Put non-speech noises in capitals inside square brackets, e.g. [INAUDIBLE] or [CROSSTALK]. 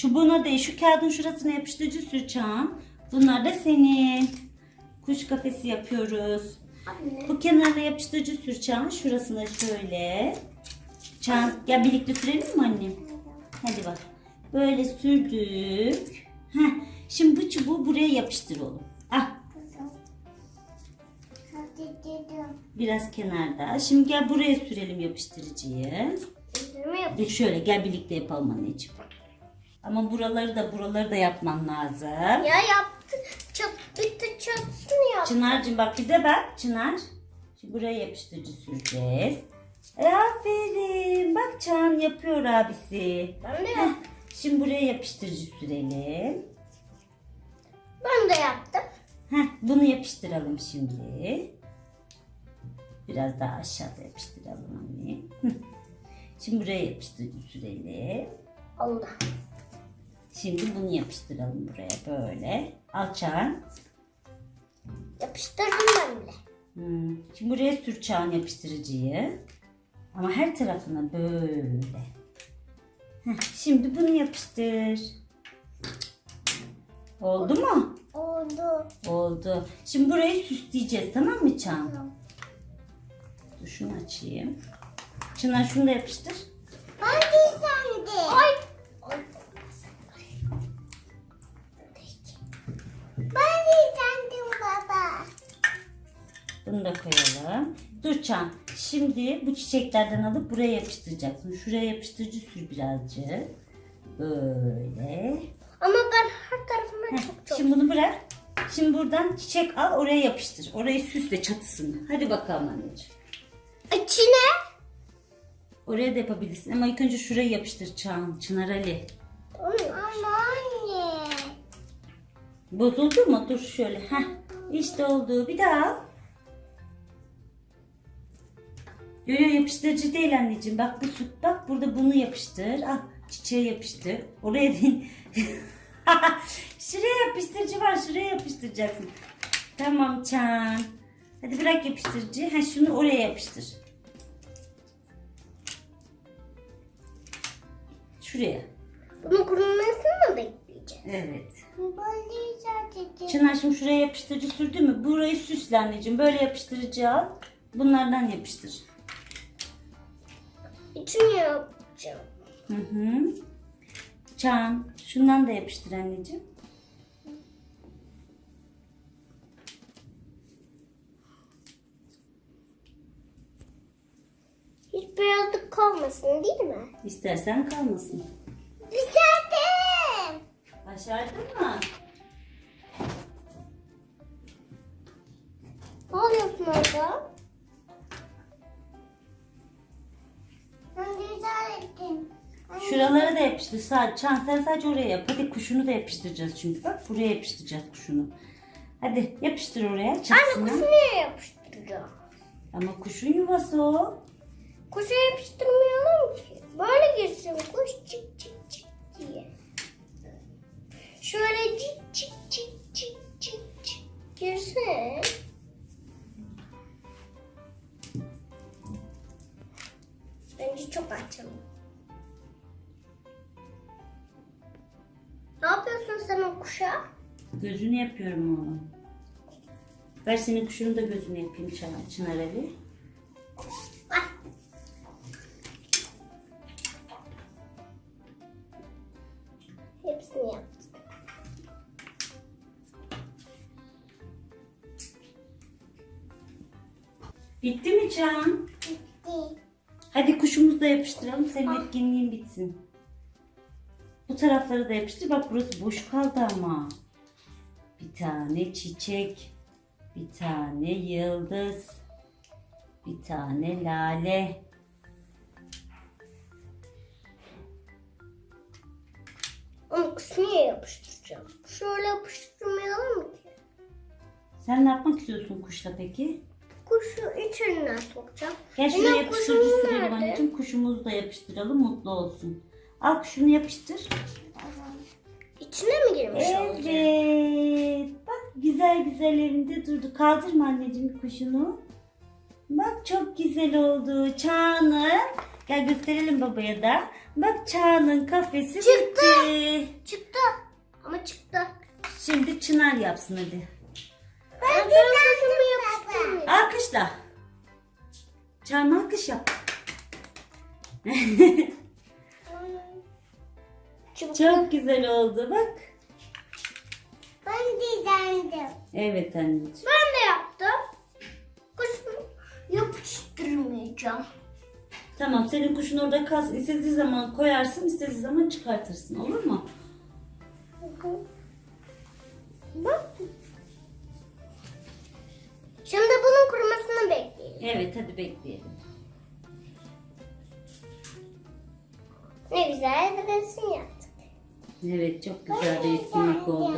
Çubuğuna değil şu kağıdın şurasına yapıştırıcı sür Çağan. Bunlar da senin. Kuş kafesi yapıyoruz. Anne. Bu kenarına yapıştırıcı sür Çağan. Şurasına şöyle. Çağan gel birlikte sürelim mi annem? Hadi bak. Böyle sürdük. Heh. Şimdi bu çubuğu buraya yapıştır oğlum. Ah biraz kenarda. Şimdi gel buraya sürelim yapıştırıcıyı. Dur şöyle gel birlikte yapalım anneciğim. Ama buraları da buraları da yapman lazım. Ya yaptı. Çat, bitti çatısını yap. Çınar'cığım bak bize bak Çınar. Şimdi buraya yapıştırıcı süreceğiz. Aferin. Bak Çağan yapıyor abisi. Ben de Heh, yap. Şimdi buraya yapıştırıcı sürelim. Ben de yaptım. Heh, bunu yapıştıralım şimdi. Biraz daha aşağıda yapıştıralım anne. Şimdi buraya yapıştırıcı sürelim. Allah. Şimdi bunu yapıştıralım buraya böyle. Al Çağan. Yapıştırdım ben bile. Hmm. Şimdi buraya sür yapıştırıcıyı. Ama her tarafına böyle. Heh, şimdi bunu yapıştır. Oldu mu? Oldu. Oldu. Şimdi burayı süsleyeceğiz tamam mı Çağan? Dur şunu açayım. Çınar şunu da yapıştır. Dur Çağan. Şimdi bu çiçeklerden alıp buraya yapıştıracaksın. Şuraya yapıştırıcı sür birazcık. Böyle. Ama ben her tarafıma Heh, çok çok. Şimdi bunu bırak. Şimdi buradan çiçek al oraya yapıştır. Orayı süsle çatısını. Hadi bakalım anneciğim. İçine. Oraya da yapabilirsin ama ilk önce şurayı yapıştır Çağan. Çınar Ali. Ama anne. Bozuldu mu? Dur şöyle. Heh. İşte oldu. Bir daha al. Yo yo yapıştırıcı değil anneciğim. Bak bu süt bak burada bunu yapıştır. Al çiçeğe yapıştır. Oraya değil. [LAUGHS] şuraya yapıştırıcı var. Şuraya yapıştıracaksın. Tamam Çağan. Hadi bırak yapıştırıcıyı. Ha şunu oraya yapıştır. Şuraya. Bunun kurumasını mı bekleyeceğiz? Evet. Çınar şimdi şuraya yapıştırıcı sürdü mü? Burayı süsle anneciğim. Böyle yapıştırıcı al. Bunlardan yapıştır. İçini yapacağım. Hı hı. Çağan şundan da yapıştır anneciğim. Hiç beyazlık kalmasın değil mi? İstersen kalmasın. Güzeldim. Başardın mı? Şuralara da yapıştır. Sadece, sen sadece oraya yap. Hadi kuşunu da yapıştıracağız çünkü. Bak buraya yapıştıracağız kuşunu. Hadi yapıştır oraya Anne çatısına. kuşu niye yapıştıracağım? Ama kuşun yuvası o. Kuşu yapıştırmayalım ki. Böyle girsin kuş çık çık çık diye. Şöyle çık çık çık çık çık çık girsin. Ne yapıyorsun sen o kuşa? Gözünü yapıyorum oğlum. Ver senin kuşunun da gözünü yapayım Çınar, Ali. Hepsini yaptık. Bitti mi Çağan? Bitti. Hadi kuşumuzu da yapıştıralım. Senin etkinliğin bitsin. Bu tarafları da yapıştır. Bak burası boş kaldı ama. Bir tane çiçek. Bir tane yıldız. Bir tane lale. Kuşu niye yapıştıracağız? Şöyle yapıştırmayalım ki. Sen ne yapmak istiyorsun kuşla peki? Kuşu içine sokacağım. Gel Benim şuraya yapıştırıcı kuşum sürelim nerede? anneciğim. Kuşumuzu da yapıştıralım. Mutlu olsun. Al kuşunu yapıştır. İçine mi girmiş olacak? Evet. Bak güzel güzel evinde durdu. Kaldırma anneciğim kuşunu. Bak çok güzel oldu. Çağan'ım. Gel gösterelim babaya da. Bak Çağan'ın kafesi Çıktı. bitti. Çıktı. Ama çıktı. Şimdi Çınar yapsın hadi. Ben de yapıştırmayacağım. Alkışla. Çağan alkış yap. [LAUGHS] Çıktı. Çok güzel oldu bak. Ben dizendim. Evet anneciğim. Ben de yaptım. Kuşumu yapıştırmayacağım. Tamam senin kuşun orada kalsın. İstediği zaman koyarsın, istediği zaman çıkartırsın. Olur mu? Bak. Şimdi bunun kurumasını bekleyelim. Evet hadi bekleyelim. Ne güzel bir resim yaptık. Evet çok güzel bir etkinlik oldu.